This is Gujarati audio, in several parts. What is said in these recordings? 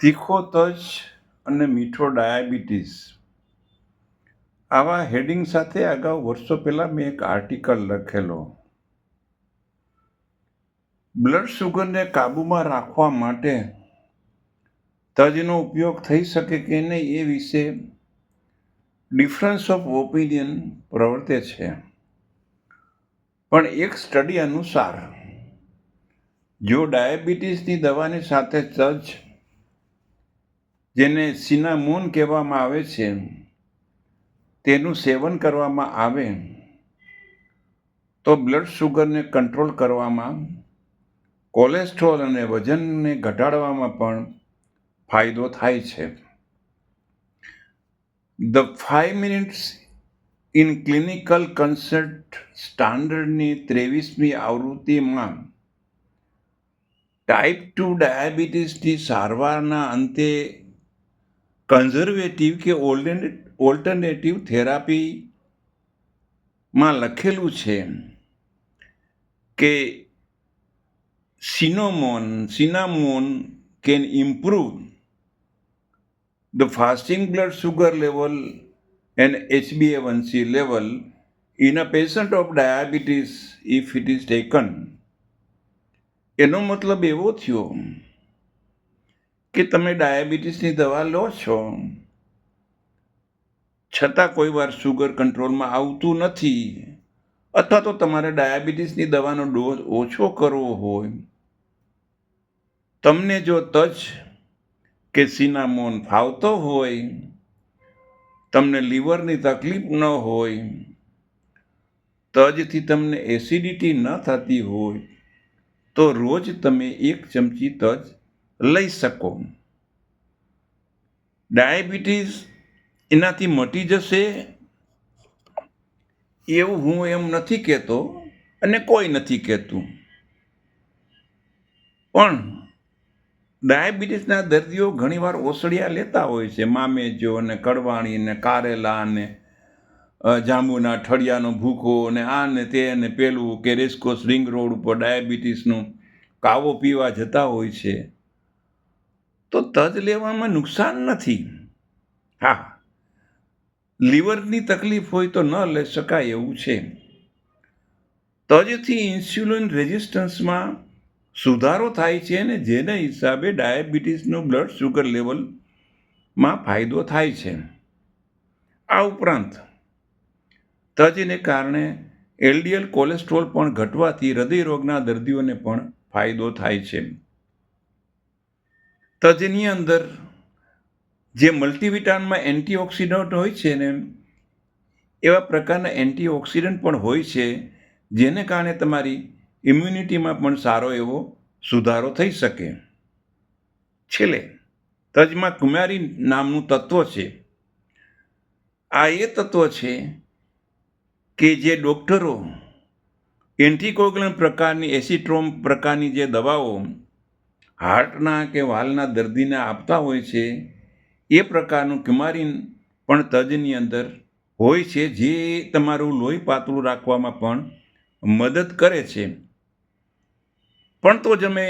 તીખો તજ અને મીઠો ડાયાબિટીસ. આવા હેડિંગ સાથે અગાઉ વર્ષો પહેલાં મેં એક આર્ટિકલ લખેલો. બ્લડ શુગરને કાબૂમાં રાખવા માટે તજનો ઉપયોગ થઈ શકે કે નહીં એ વિશે ડિફરન્સ ઓફ ઓપિનિયન પ્રવર્તે છે. પણ એક સ્ટડી અનુસાર, જો ડાયાબિટીસની દવાની સાથે તજ જેને સિનામોન કહેવામાં આવે છે, તેનું સેવન કરવામાં આવે. તો બ્લડ શુગરને કંટ્રોલ કરવામાં કોલેસ્ટ્રોલ અને વજનને ઘટાડવામાં પણ ફાયદો થાય છે. The five minutes in clinical consult સ્ટાન્ડર્ડની ત્રેવીસમી આવૃત્તિમાં ટાઈપ ટુ ડાયાબિટીસની સારવારના અંતે કન્ઝર્વેટિવ કે ઓલ્ટરનેટિવ થેરાપીમાં લખેલું છે કે cinnamon cinnamon can improve the fasting blood sugar level and HbA1c level in a patient of diabetes if it is taken એનો મતલબ એવો થયો કે તમે ડાયાબિટીસની દવા લો છો? છતાં કોઈ વાર શુગર કંટ્રોલમાં આવતું નથી. અથવા તો તમારે ડાયાબિટીસની દવાનો ડોઝ ઓછો કરવો હોય. તમને જો તજ કે સિનામોન ફાવતો હોય, તમને લીવરની તકલીફ ન હોય, તજથી તમને એસિડિટી ન થતી હોય, તો રોજ તમે એક ચમચી તજ લઈ શકો. ડાયાબિટીસ એનાથી મટી જશે એવું હું એમ નથી કહેતો અને કોઈ નથી કહેતું. પણ ડાયાબિટીસના દર્દીઓ ઘણીવાર ઓસડિયા લેતા હોય છે. મામેજો ને કડવાણી ને કારેલા ને જાંબુના ઠળિયાનો ભૂકો ને આ ને તે ને પેલું કે રેસકોસ રિંગ રોડ ઉપર ડાયાબિટીસનું કાવો પીવા જતા હોય છે. તો તજ લેવામાં નુકસાન નથી. હા, લીવરની તકલીફ હોય તો ન લઈ શકાય એવું છે. તજથી ઇન્સ્યુલિન રેઝિસ્ટન્સમાં સુધારો થાય છે અને જેના હિસાબે ડાયાબિટીસનું બ્લડ શુગર લેવલમાં ફાયદો થાય છે. આ ઉપરાંત, તજને કારણે એલડીએલ કોલેસ્ટ્રોલ પણ ઘટવાથી હૃદયરોગના દર્દીઓને પણ ફાયદો થાય છે. તજની અંદર જે મલ્ટીવિટામિનમાં એન્ટીઓક્સિડન્ટ હોય છે ને, એવા પ્રકારના એન્ટીઓક્સિડન્ટ પણ હોય છે, જેને કારણે તમારી ઇમ્યુનિટીમાં પણ સારો એવો સુધારો થઈ શકે. છેલ્લે, તજમાં કુમારી નામનું તત્વ છે. આ એ તત્વ છે કે જે ડૉક્ટરો એન્ટીકોગ્લન પ્રકારની એસિટ્રોમ પ્રકારની જે દવાઓ હાર્ટના કે વાલના દર્દીને આપતા હોય છે, એ પ્રકારનું ક્યુમારીન પણ તજની અંદર હોય છે, જે તમારું લોહી પાતળું રાખવામાં પણ મદદ કરે છે. પણ તો તમે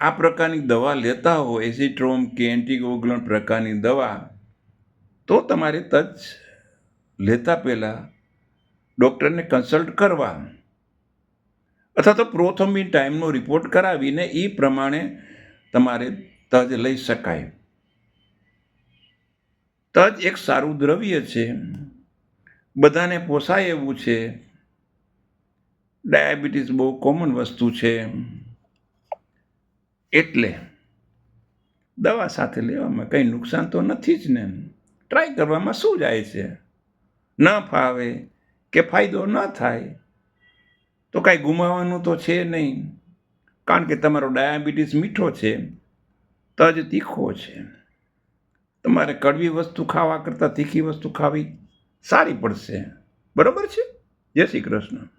આ પ્રકારની દવા લેતા હો એસિટ્રોમ કે એન્ટીકોગ્યુલન્ટ પ્રકારની દવા, તો તમારે તજ લેતા પહેલાં ડૉક્ટરને કન્સલ્ટ કરવા. અથવા તો પ્રોથોમિન ટાઈમનો રિપોર્ટ કરાવીને એ પ્રમાણે તમારે તજ લઈ શકાય. તજ એક સારું દ્રવ્ય છે. બધાને પોસાય એવું છે. ડાયાબિટીસ બહુ કોમન વસ્તુ છે. એટલે દવા સાથે લેવામાં કંઈ નુકસાન તો નથી જ ને. ટ્રાય કરવામાં શું જાય છે? ન ફાવે કે ફાયદો ન થાય તો કાંઈ ગુમાવવાનું તો છે નહીં. કારણ કે તમારો ડાયાબિટીસ મીઠો છે, તજ તીખો છે. તમારે કડવી વસ્તુ ખાવા કરતાં તીખી વસ્તુ ખાવી સારી પડશે. બરાબર છે? જય શ્રી કૃષ્ણ.